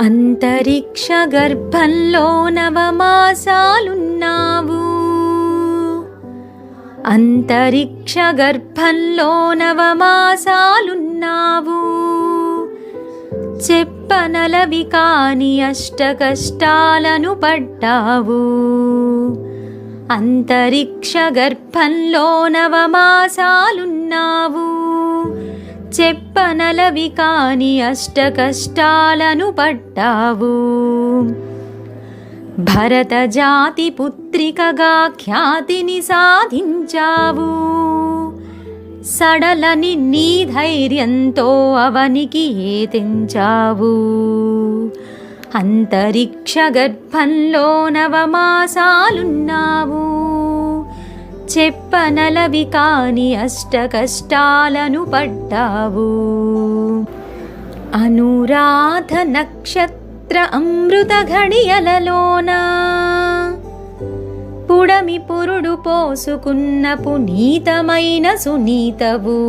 అంతరిక్ష గర్భంలో నవమాసాలున్నావు అంతరిక్ష గర్భంలో నవమాసాలున్నావు చెప్పనలవి కాని అష్ట కష్టాలను పడ్డావు. అంతరిక్ష గర్భంలో నవమాసాలున్నావు చెప్పనలవి కాని అష్ట కష్టాలను పట్టావు భరత జాతి పుత్రికగా ఖ్యాతిని సాధించావు. సడలని నీ ధైర్యంతో అవనికి ఏ తెంచావు అంతరిక్ష గర్భంలో నవమాసాలున్నావు చెప్పనలవి కాని అష్ట కష్టాలను పడ్డావు. అనురాధ నక్షత్ర అమృత ఘడియలలోన? పుడమి పురుడు పోసుకున్న పునీతమైన సునీతవు.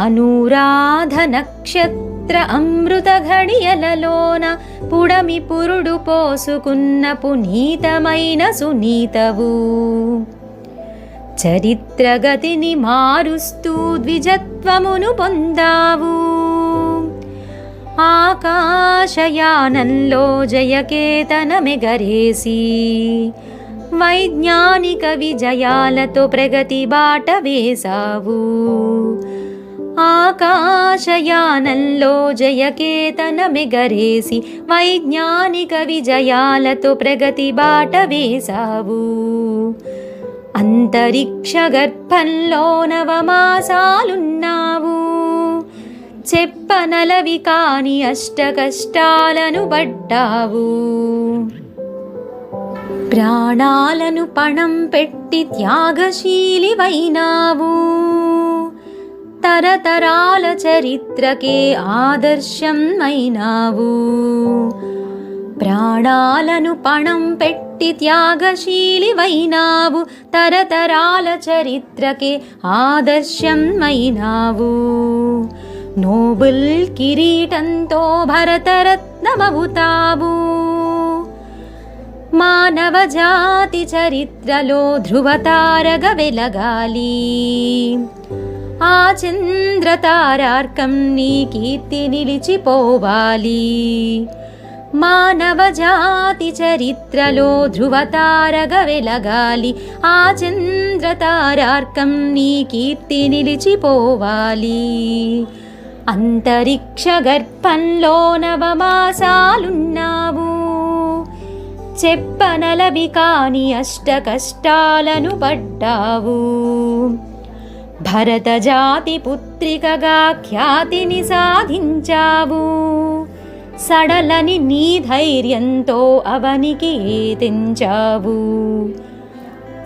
అనురాధ నక్షత్ర అమృత ఘడియలలోన పుడమి పురుడు పోసుకున్న పునీతమైన సునీతవు. చరిత్రగతిని మారుస్తూ ద్విజత్వమును పొందావు. ఆకాశయానంలో జయకేతనమెగరేసి వైజ్ఞానిక విజయాలతో ప్రగతి బాట వేశావు ఆకాశయానంలో జయకేతనమెగరేసి వైజ్ఞానిక విజయాలతో ప్రగతి బాట వేశావు. అంతరిక్ష గర్భంలో నవమాసాలున్నావు చెప్పనలవి కాని అష్ట కష్టాలను పడ్డావు ప్రాణాలను పణం పెట్టి త్యాగశీలివైనావు. తరతరాల చరిత్రకే ఆదర్శం అయినావు. ప్రాణాలను పణం పెట్టి త్యాగశీలివైనావు. తరతరాల చరిత్రకే ఆదర్శం అయినావు. నోబుల్ కిరీటంతో భరతరత్నమవుతావు. మానవ జాతి చరిత్రలో ధృవతారగ వెలగాలి. ఆ చంద్రతారార్కం నీ కీర్తి నిలిచిపోవాలి. మానవ జాతి చరిత్రలో ధృవతారగ వెలగాలి ఆ చంద్రతారార్కం నీ కీర్తి నిలిచిపోవాలి. అంతరిక్ష గర్భంలో నవమాసాలున్నావు. చెప్పనలవి కాని అష్ట కష్టాలను పడ్డావు. భరతజాతి పుత్రికగా ఖ్యాతిని సాధించావు. సడలని నీ ధైర్యంతో అవనికి తెంచావు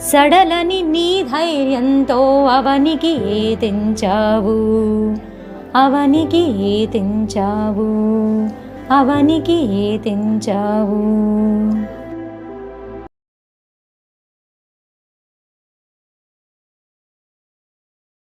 సడలని నీ ధైర్యంతో అవనికి తెంచావు అవనికి ఏతించావు. తెంచావు అవనికి ఏతించావు. తెంచావు